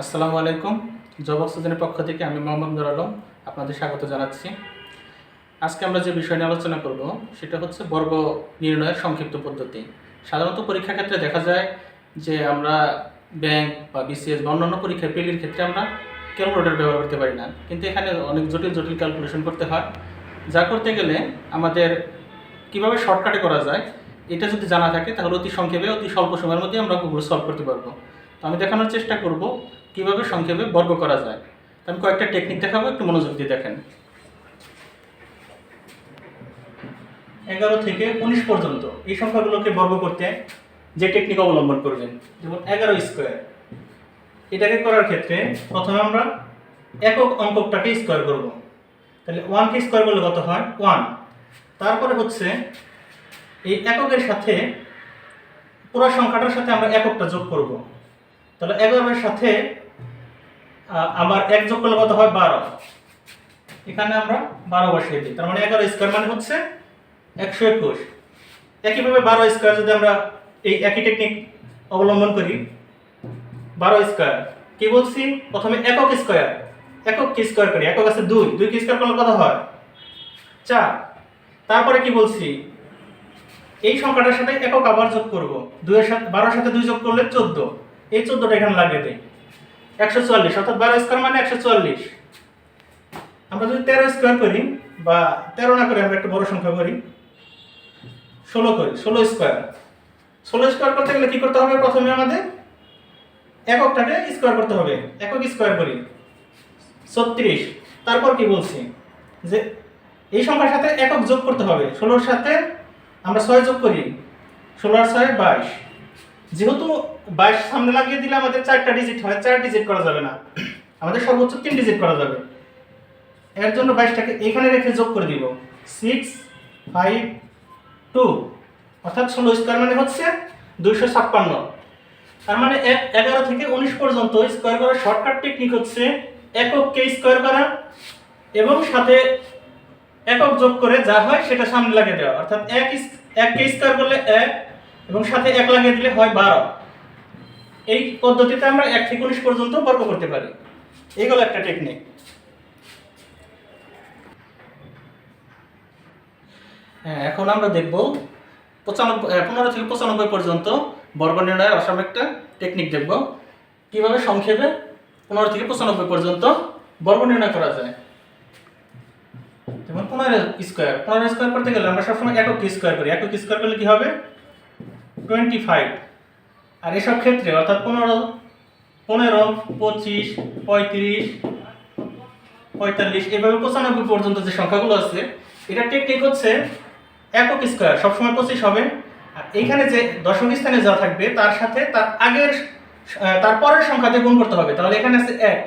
আসসালামু আলাইকুম। জব অক্সিজেনের পক্ষ থেকে আমি মোহাম্মদ নুর আলম আপনাদের স্বাগত জানাচ্ছি। আজকে আমরা যে বিষয় নিয়ে আলোচনা করব, সেটা হচ্ছে বর্গ নির্ণয়ের সংক্ষিপ্ত পদ্ধতি। সাধারণত পরীক্ষা ক্ষেত্রে দেখা যায় যে আমরা ব্যাংক বা বিসিএস বা অন্যান্য পরীক্ষা পেলির ক্ষেত্রে আমরা ক্যালকুলেটর ব্যবহার করতে পারি না। কিন্তু এখানে অনেক জটিল জটিল ক্যালকুলেশন করতে হয়। যা করতে গেলে আমাদের কীভাবে শর্টকাটে করা যায়, এটা যদি জানা থাকে, তাহলে অতি সংক্ষেপে, অতি স্বল্প সময়ের মধ্যে আমরা ওগুলো সলভ করতে পারব। তো আমি দেখানোর চেষ্টা করব কীভাবে সংক্ষেপে বর্গ করা যায়? আমি কয়েকটা টেকনিক দেখাবো, একটু মনোযোগ দিয়ে দেখেন। এগারো থেকে উনিশ পর্যন্ত এই সংখ্যাগুলোকে বর্গ করতে যে টেকনিক অবলম্বন করবেন, যেমন এগারো স্কোয়ার এটাকে করার ক্ষেত্রে প্রথমে আমরা একক অঙ্কটাকে স্কোয়ার করব। তাহলে ওয়ানকে স্কোয়ার করলে কত হয়? ওয়ান তারপরে হচ্ছে এই এককের সাথে পুরো সংখ্যাটার সাথে আমরা এককটা যোগ করব। তাহলে এগারোর সাথে আবার এক যোগ করলে কত হয়? বারো। এখানে আমরা বারো বসিয়ে দিই। তার মানে এগারো স্কোয়ার মানে হচ্ছে একশো একুশ। একইভাবে বারো স্কোয়ার যদি আমরা এই একই টেকনিক অবলম্বন করি, বারো স্কোয়ার কি বলছি? প্রথমে একক স্কোয়ার একক কি স্কোয়ার করি? একক আছে দুই। দুই কি স্কোয়ার করলে কত হয়? চার। তারপরে কি বলছি? এই সংখ্যাটার সাথে একক আবার যোগ করব। দুইয়ের সাথে বারোর সাথে দুই যোগ করলে চোদ্দ। এই চোদ্দটা এখানে লাগিয়ে দিই। একশো চুয়াল্লিশ, অর্থাৎ বারো স্কোয়ার মানে একশো চুয়াল্লিশ। আমরা যদি তেরো স্কোয়ার করি বা তেরো না করে আমরা একটু বড় সংখ্যা করি, ষোলো করি, ষোলো স্কোয়ার। ষোলো স্কোয়ার করতে গেলে কি করতে হবে প্রথমে আমাদের? এককটাকে স্কোয়ার করতে হবে, একক স্কোয়ার করি। ছত্রিশ, তারপর কি বলছি? যে এই সংখ্যার সাথে একক যোগ করতে হবে, ষোলোর সাথে আমরা ছয় যোগ করি, ষোলো আর ছয় বাইশ। যেহেতু বাইশ সামনে লাগিয়ে দিলে আমাদের চারটা ডিজিট হয় চার ডিজিট করা যাবে না। আমাদের সর্বোচ্চ তিন ডিজিট করা যাবে। এর জন্য বাইশটাকে এখানে রেখে যোগ করে দিব। সিক্স ফাইভ টু অর্থাৎ ষোলো স্কোয়ার মানে হচ্ছে দুইশো ছাপ্পান্ন। তার মানে এক এগারো থেকে উনিশ পর্যন্ত স্কোয়ার করার শর্টকাট টেকনিক হচ্ছে একককে স্কোয়ার করা এবং সাথে একক যোগ করে যা হয় সেটা সামনে লাগিয়ে দেওয়া। অর্থাৎ এক এককে স্কোয়ার করলে এক এবং সাথে এক লাগিয়ে দিলে হয় বারো। এই পদ্ধতিতে আমরা এক থেকে উনিশ পর্যন্ত বর্গ করতে পারি। এইগুলো একটা টেকনিক হ্যাঁ এখন আমরা দেখব পঁচানব্বই পনেরো থেকে পঁচানব্বই পর্যন্ত বর্গ নির্ণয়ের অসম একটা টেকনিক দেখব। কীভাবে সংক্ষেপে পনেরো থেকে পঁচানব্বই পর্যন্ত বর্গ নির্ণয় করা যায়? যেমন পনেরো স্কোয়ার পনেরো স্কোয়ার করতে গেলে আমরা সবসময় একক স্কোয়ার করি। একক স্কোয়ার করলে কি হবে? টোয়েন্টি ফাইভ আর এসব ক্ষেত্রে অর্থাৎ পনেরো পনেরো, পঁচিশ, পঁয়ত্রিশ, পঁয়তাল্লিশ এভাবে পঁচানব্বই পর্যন্ত যে সংখ্যাগুলো আছে, এটা টেকনিক হচ্ছে একক স্কোয়ার, সবসময় পঁচিশ হবে। আর এইখানে যে দশমিক স্থানে যা থাকবে, তার সাথে তার আগের তার পরের সংখ্যা দিয়ে গুণ করতে হবে। তাহলে এখানে আছে এক।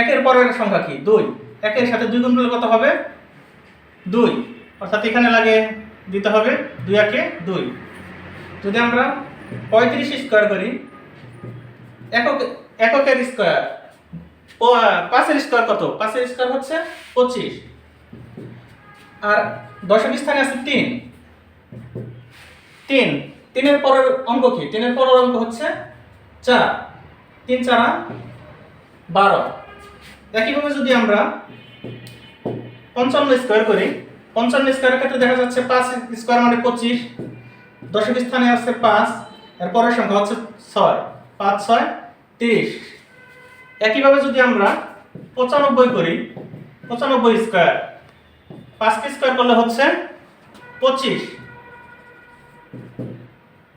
একের পরের সংখ্যা কি? দুই। একের সাথে দুই গুণ করলে কত হবে? দুই। অর্থাৎ এখানে লাগে দিতে হবে দুই একে দুই। যদি আমরা পঁয়ত্রিশ স্কোয়ার করি। একক, এককের স্কোয়ার ও, পাঁচের স্কোয়ার কত? পাঁচের স্কোয়ার হচ্ছে পঁচিশ। আর দশমিক স্থানে আছে তিন। তিন। তিনের পরের অঙ্ক কি? তিনের পরের অঙ্ক হচ্ছে চার। তিন চারা বারো। একইভাবে যদি আমরা পঞ্চান্ন স্কোয়ার করি, পঞ্চান্ন স্কোয়ারের ক্ষেত্রে দেখা যাচ্ছে পাঁচ স্কোয়ার মানে পঁচিশ। দশমিক স্থানে আছে পাঁচ। এর পরের সংখ্যা হচ্ছে ছয়। পাঁচ, ছয়, তিরিশ। একইভাবে যদি আমরা পঁচানব্বই করি, পঁচানব্বই স্কোয়ার। পাঁচকে স্কোয়ার করলে হচ্ছে পঁচিশ।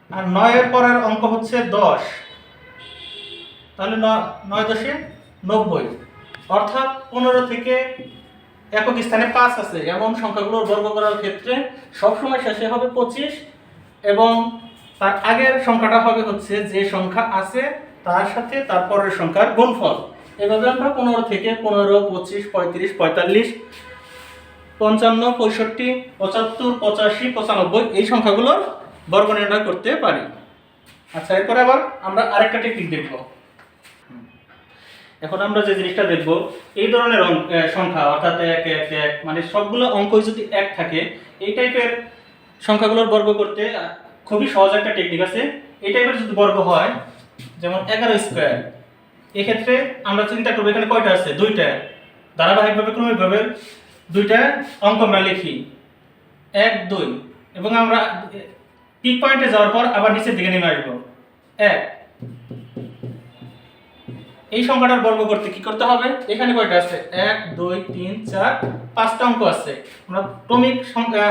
আর নয়ের পরের অঙ্ক হচ্ছে দশ। তাহলে নয় দশে নব্বই। অর্থাৎ পনেরো থেকে একক স্থানে পাঁচ আছে। এমন সংখ্যাগুলোর বর্গ করার ক্ষেত্রে সবসময় শেষে হবে পঁচিশ এবং তার আগের সংখ্যাটা হবে হচ্ছে যে সংখ্যা আছে, তার সাথে তার পরের সংখ্যার গুণফল। এভাবে আমরা পনেরো থেকে পনেরো, পঁচিশ, পঁয়ত্রিশ, পঁয়তাল্লিশ, পঞ্চান্ন, পঁয়ষট্টি, পঁচাত্তর, পঁচাশি, পঁচানব্বই এই সংখ্যাগুলোর বর্গ নির্ণয় করতে পারি। আচ্ছা এরপরে আবার আমরা আরেকটা টেকনিক দেখব। এখন আমরা যে জিনিসটা দেখব, এই ধরনের সংখ্যা, অর্থাৎ এক এক এক মানে সবগুলো অঙ্কই যদি এক থাকে, এই টাইপের সংখ্যাগুলোর বর্গ করতে খুবই সহজ একটা টেকনিক আছে। এই টাইপের যদি বর্গ হয়, যেমন এগারো স্কোয়ার এক্ষেত্রে আমরা চিন্তা করব এখানে কয়টা আছে? দুইটা। ধারাবাহিকভাবে, ক্রমিকভাবে দুইটা অঙ্ক আমরা লিখি। এক, দুই। এবং আমরা পিক পয়েন্টে যাওয়ার পর আবার নিচের দিকে নেমে আসব। এক। এই সংখ্যাটার বর্গ করতে কি করতে হবে? এখানে কয়টা আছে? এক, দুই, তিন, চার, পাঁচটা অঙ্ক আছে। আমরা ক্রমিক সংখ্যা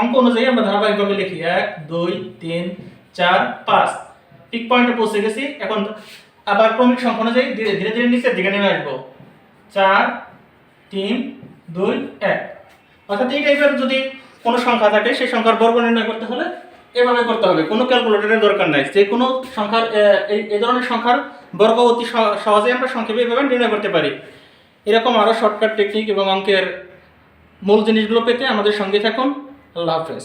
অঙ্ক অনুযায়ী আমরা ধারাবাহিকভাবে লিখি। এক, দুই, তিন, চার, পাঁচ। পিক পয়েন্টে পৌঁছে গেছি। এখন আবার ক্রমিক সংখ্যা অনুযায়ী ধীরে ধীরে ধীরে নিচের দিকে নেমে আসব। চার, তিন, দুই, এক। অর্থাৎ এই টাইপের যদি কোনো সংখ্যা থাকে, সেই সংখ্যার বর্গ নির্ণয় করতে হলে এভাবে করতে হবে। কোনো ক্যালকুলেটরের দরকার নাই। যে কোনো সংখ্যার এই ধরনের সংখ্যার বর্গ অতি সহজেই আমরা সংক্ষেপে এভাবে নির্ণয় করতে পারি। এরকম আরও শর্টকাট টেকনিক এবং অঙ্কের মূল জিনিসগুলো পেতে আমাদের সঙ্গে থাকুন। আল্লাহ হাফেজ।